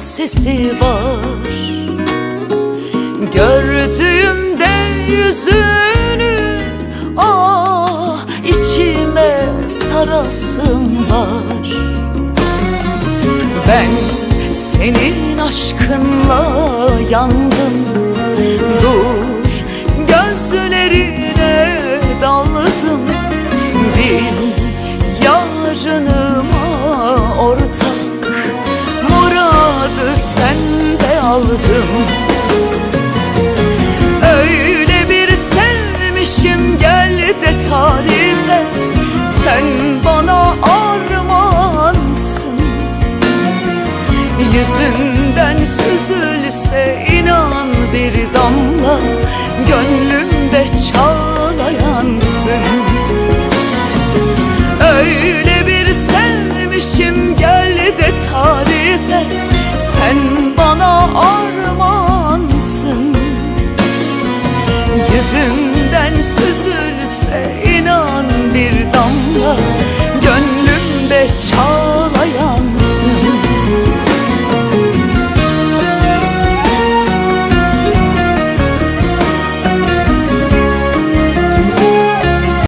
sesi var. Gördüğümde yüzünü Ah içime sarasım var. Ben senin aşkınla yandım. Dur gözlerine daldım. Bil yarınıma aldım Öyle bir sevmişim gel de tarif et. Sen bana armağansın Yüzünden süzülse inan bir damla Gönlümde çağlayansın. Öyle bir sevmişim gel de tarif et Yüzümden süzülse inan bir damla. Gönlümde çal